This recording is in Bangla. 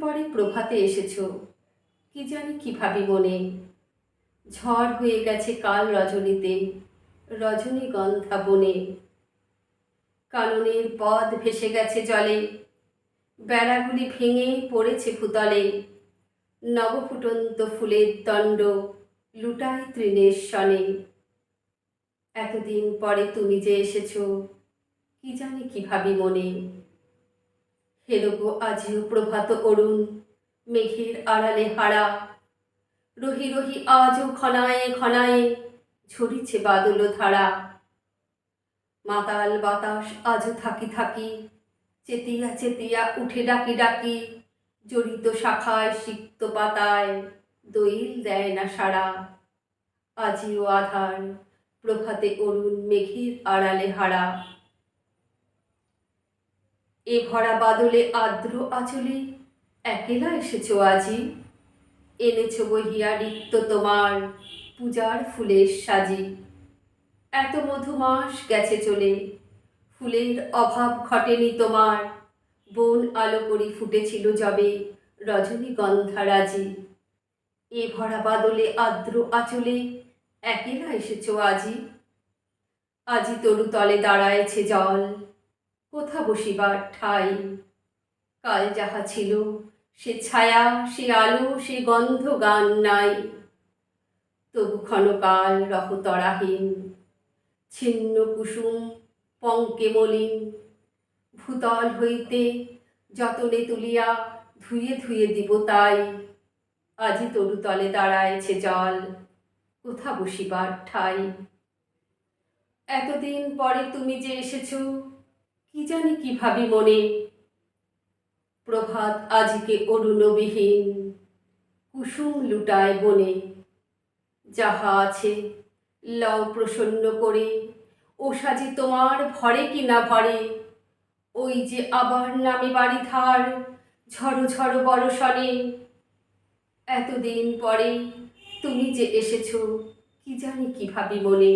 পরে প্রভাতে এসেছ। কি জানি কি ভাবি মনে। ঝড় হয়ে গেছে কাল রজনীতে, রজনীগন্ধা বনে। কাননের পদ ভেসে গেছে জলে, বেড়াগুলি ভেঙে পড়েছে ভূতলে। নবফুটন্ত ফুলের দণ্ড লুটায় তৃণের সনে এতদিন পরে তুমি যে এসেছ, কি জানি কি ভাবি মনে। হেলো গো আজিও প্রভাত অরুণ, মেঘের আড়ালে হারা। রহি রহি আজও ঘনায়ে ঘনায়ে ঝরিছে বাদল ধারা। মাতাল বাতাস আজও থাকি থাকি, চেতিয়া চেতিয়া উঠে ডাকি ডাকি, জড়িত শাখায় সিক্ত পাতায় দইল দেয় না সারা। আজিও আধার, প্রভাতে অরুণ মেঘের আড়ালে হারা। এ ভরা বাদলে আর্দ্র আচলে একেলা এসেছ আজি। এনেছ বহিয়া রিক্ত তোমার পূজার ফুলের সাজি। এত মধুমাস গেছে চলে, ফুলের অভাব ঘটেনি তোমার। বন আলো করি ফুটেছিল যবে রজনীগন্ধা রাজি। এ ভরা বাদলে আর্দ্র আচলে একেলা এসেছ আজি। আজি তরু তলে দাঁড়ায়েছে জল কোথা বসিবার ঠাই? কাল যাহা ছিল, সে ছায়া, সে আলো, সে গন্ধ গান নাই। তবু ক্ষণকাল রহতরাহীন ছিন্ন কুসুম, পঙ্কে মলিন। ভূতল হইতে যতনে তুলিয়া ধুয়ে ধুয়ে দিব তাই। আজি তরু তলে দাঁড়ায়েছে জল, কোথা বসিবার ঠাই? এতদিন পরে তুমি যে এসেছ কি জানি কি ভাবি মনে প্রভাত আজকে অরুণবিহীন কুসুম লুটায় বনে। যাহা আছে লও প্রসন্ন করে, ও সাজি তোমার ভরে কি না ভরে। ওই যে আবার নামে বাড়ি ধার, ঝড়ো ঝড়ো বরসনে এতদিন পরে তুমি যে এসেছ, কি জানি কি ভাবি মনে